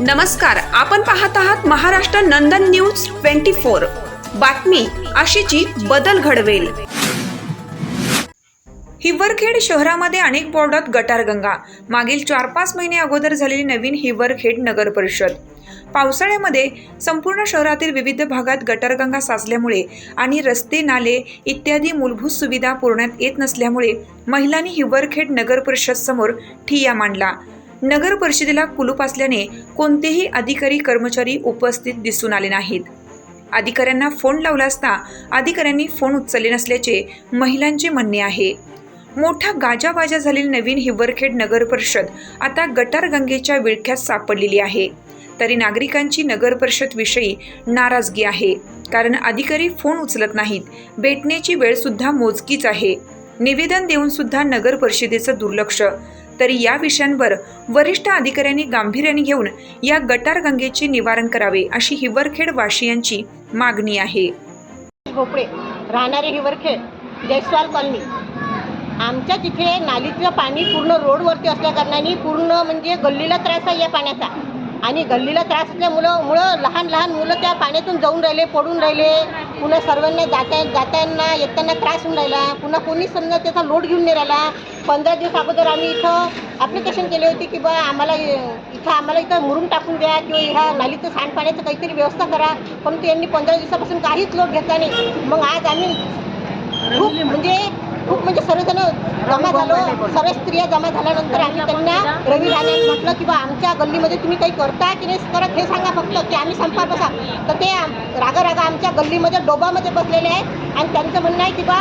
नमस्कार आपण पाहत आहात Maharashtra Nandan news twenty four. बातमी अशीची बदल घडवेल. हिवरखेड शहरामध्ये अनेक वॉर्डात गटारगंगा. मागील चार पाच महिने अगोदर झालेली नवीन हिवरखेड नगर परिषद. पावसाळ्यामध्ये संपूर्ण शहरातील विविध भागात गटारगंगा साचल्यामुळे आणि रस्ते नाले इत्यादी मूलभूत सुविधा पुरवण्यात येत नसल्यामुळे महिलांनी हिवरखेड नगर परिषद समोर ठिय्या मांडला. नगर परिषदेला कुलूप असल्याने कोणतेही अधिकारी कर्मचारी उपस्थित दिसून आले नाहीत. अधिकाऱ्यांना फोन लावला असता अधिकाऱ्यांनी फोन उचलले नसल्याचे महिलांचे म्हणणे आहे. मोठा गाजावाजा झालेली नवीन हिवरखेड नगर परिषद आता गटारगंगेच्या विळख्यात सापडलेली आहे. तरी नागरिकांची नगर परिषद विषयी नाराजगी आहे. कारण अधिकारी फोन उचलत नाहीत. भेटण्याची वेळ सुद्धा मोजकीच आहे. निवेदन देऊन सुद्धा नगर परिषदेचं दुर्लक्ष. तरी या विषयांवर वरिष्ठ अधिकाऱ्यांनी गांभीर्याने घेऊन या गटारगंगेचे निवारण करावे अशी हिवरखेड वासियांची मागणी आहे. भोपळे राहणारे हिवरखेड जयस्वाल कॉलनी. आमच्या तिथे नालीचं पाणी पूर्ण रोडवरती असल्याकारणाने पूर्ण म्हणजे गल्लीला त्रास आहे या पाण्याचा. आणि गल्लीला त्रास असल्यामुळं मुळं लहान लहान मुलं त्या पाण्यातून जाऊन राहिले पडून राहिले. पुन्हा सर्वांना जाता जाताना येताना त्रास होऊन राहिला. पुन्हा कोणी समजा त्याचा लोड घेऊन नाही राहिला. पंधरा दिवस अगोदर आम्ही इथं ॲप्लिकेशन केले होते की बा आम्हाला इथं आम्हाला इथं मुरून टाकून द्या किंवा ह्या नालीचं सांडपाण्याचं काहीतरी व्यवस्था करा. परंतु यांनी पंधरा दिवसापासून काहीच लोड घेतला नाही. मग आज आम्ही खूप म्हणजे खूप म्हणजे सर्वजण जमा झालो सर्व स्त्रिया जमा झाल्यानंतर आम्ही त्यांना रवी राणे म्हटलं की बा आमच्या गल्लीमध्ये तुम्ही काही करता की नाही करत हे सांगा फक्त की आम्ही संपात बसा. तर ते रागा रागा आमच्या गल्लीमध्ये डोबामध्ये बसलेले आहेत आणि त्यांचं म्हणणं आहे की बा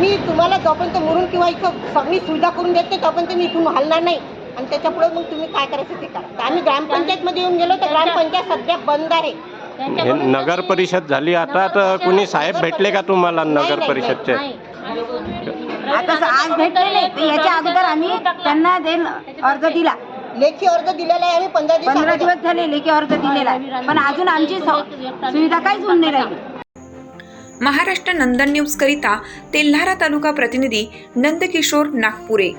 मी तुम्हाला जोपर्यंत मुरून किंवा इथं सगळी सुविधा करून देते तोपर्यंत मी इथून हलणार नाही. आणि त्याच्यापुढे मग तुम्ही काय करायचं ते करा. तर आम्ही ग्रामपंचायतमध्ये येऊन गेलो तर ग्रामपंचायत सध्या बंद आहे. हे नगर परिषद झाली. आता तर कुणी साहेब भेटले का तुम्हाला नगर परिषदचे आता आज भेटलेले याच्या अगोदर आम्ही त्यांना अर्ज दिला लेखी अर्ज दिलेला आहे आम्ही पंधरा दिवस पंधरा अगोदर. दिवस झाले लेखी अर्ज दिलेला आहे. पण अजून आमची सु- सुविधा काहीच होऊन नाही राहिली महाराष्ट्र नंदन न्यूज करिता तेल्हारा तालुका प्रतिनिधी नंदकिशोर नागपुरे